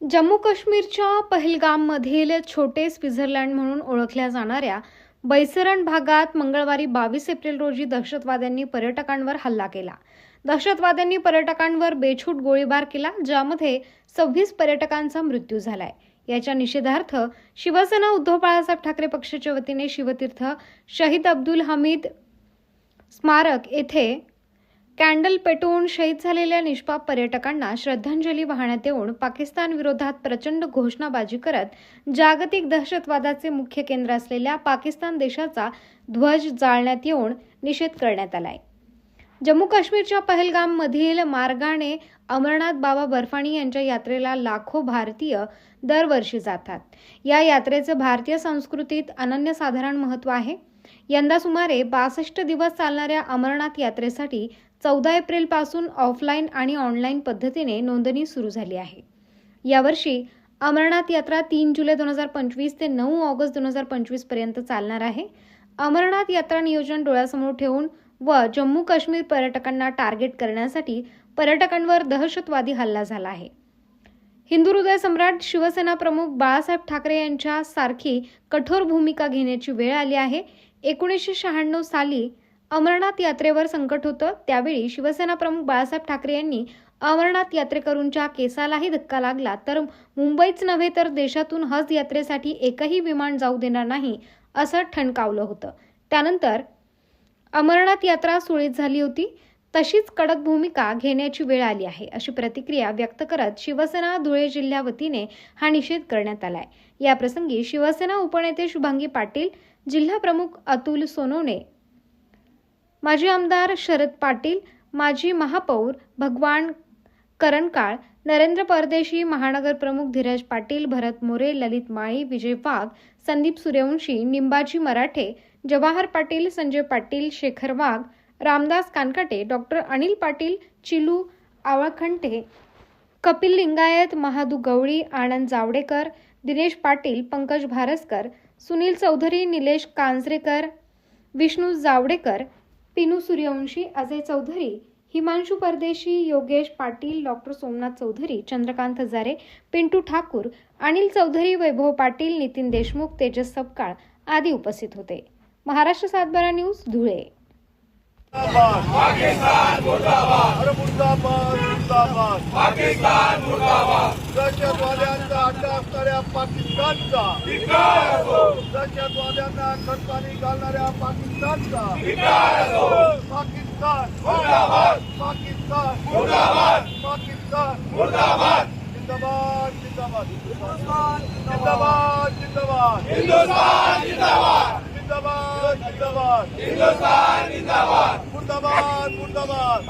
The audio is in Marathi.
जम्मू काश्मीरच्या पहलगाममधील छोटे स्वित्झर्लंड म्हणून ओळखल्या जाणाऱ्या बैसरण भागात मंगळवारी बावीस एप्रिल रोजी दहशतवाद्यांनी पर्यटकांवर हल्ला केला. दहशतवाद्यांनी पर्यटकांवर बेछूट गोळीबार केला ज्यामध्ये सव्वीस पर्यटकांचा मृत्यू झालाय. याच्या निषेधार्थ शिवसेना उद्धव बाळासाहेब ठाकरे पक्षाच्या वतीने शिवतीर्थ शहीद अब्दुल हमीद स्मारक येथे कॅन्डल पेटवून शहीद झालेल्या निष्पाप पर्यटकांना श्रद्धांजली वाहण्यात येऊन पाकिस्तान विरोधात प्रचंड घोषणाबाजी करत जागतिक दहशतवादाचे मुख्य केंद्र असलेल्या पाकिस्तान देशाचा ध्वज जाळण्यात येऊन निषेध करण्यात आलाय. जम्मू काश्मीरच्या पहलगाममधील मार्गाने अमरनाथ बाबा बर्फानी यांच्या यात्रेला लाखो भारतीय दरवर्षी जातात. या यात्रेचं भारतीय संस्कृतीत अनन्यसाधारण महत्त्व आहे. यंदा सुमारे बासष्ट दिवस चालणाऱ्या अमरनाथ यात्रेसाठी चौदा एप्रिलपासून ऑफलाईन आणि ऑनलाईन पद्धतीने नोंदणी सुरू झाली आहे. यावर्षी अमरनाथ यात्रा तीन जुलै दोन हजार पंचवीस ते नऊ ऑगस्ट दोन हजार पंचवीसपर्यंत चालणार आहे. अमरनाथ यात्रा नियोजन डोळ्यासमोर ठेवून व जम्मू काश्मीर पर्यटकांना टार्गेट करण्यासाठी पर्यटकांवर दहशतवादी हल्ला झाला आहे. हिंदू हृदय सम्राट शिवसेना प्रमुख बाळासाहेब ठाकरे यांच्या सारखी कठोर भूमिका घेण्याची वेळ आली आहे. एकोणीसशे शहाण्णव साली अमरनाथ यात्रेवर संकट होतं. त्यावेळी शिवसेना प्रमुख बाळासाहेब ठाकरे यांनी अमरनाथ यात्रेकरूंच्या केसालाही धक्का लागला. तर मुंबईच नव्हे तर देशातून हज यात्रेसाठी एकही विमान जाऊ देणार नाही असं ठणकावलं होतं. त्यानंतर अमरनाथ यात्रा सुळीत झाली होती. तशीच कडक भूमिका घेण्याची वेळ आली आहे अशी प्रतिक्रिया व्यक्त करत शिवसेना धुळे जिल्ह्या वतीने हा निषेध करण्यात आलाय. या प्रसंगी शिवसेना उपनेते शुभांगी पाटील जिल्हा प्रमुख अतुल सोनवणे माजी आमदार शरद पाटील माजी महापौर भगवान करणकाळ नरेंद्र परदेशी महानगर प्रमुख धीरज पाटील भरत मोरे ललित माळी विजय वाघ संदीप सूर्यवंशी निंबाजी मराठे जवाहर पाटील संजय पाटील शेखर वाघ रामदास कानकाटे डॉक्टर अनिल पाटील चिलू आवळखंटे कपिल लिंगायत महादू गवळी आनंद जावडेकर दिनेश पाटील पंकज भारसकर सुनील चौधरी निलेश कांजरेकर विष्णू जावडेकर पिनू सूर्यवंशी अजय चौधरी हिमांशू परदेशी योगेश पाटील डॉक्टर सोमनाथ चौधरी चंद्रकांत हजारे पिंटू ठाकूर अनिल चौधरी वैभव पाटील नितीन देशमुख तेजस सपकाळ आदी उपस्थित होते. महाराष्ट्र सातबारा न्यूज धुळे. पाकिस्तान मुर्दाबाद अरे मुर्दाबाद मुर्दाबाद पाकिस्तान मुर्दाबाद दहशतवाद्यांचा अड्डा असणाऱ्या पाकिस्तानचा दहशतवाद्यांना खतपाणी घालणाऱ्या पाकिस्तानचा पाकिस्तान मुर्दाबाद पाकिस्तान मुर्दाबाद पाकिस्तान मुर्दाबाद जिंदाबाद जिंदाबाद जिंदाबाद जिंदाबाद हिंदुस्तान जिंदाबाद জিন্দাবাদ। জিন্দাবাদ। জিন্দাবাদ মুর্দাবাদ মুর্দাবাদ।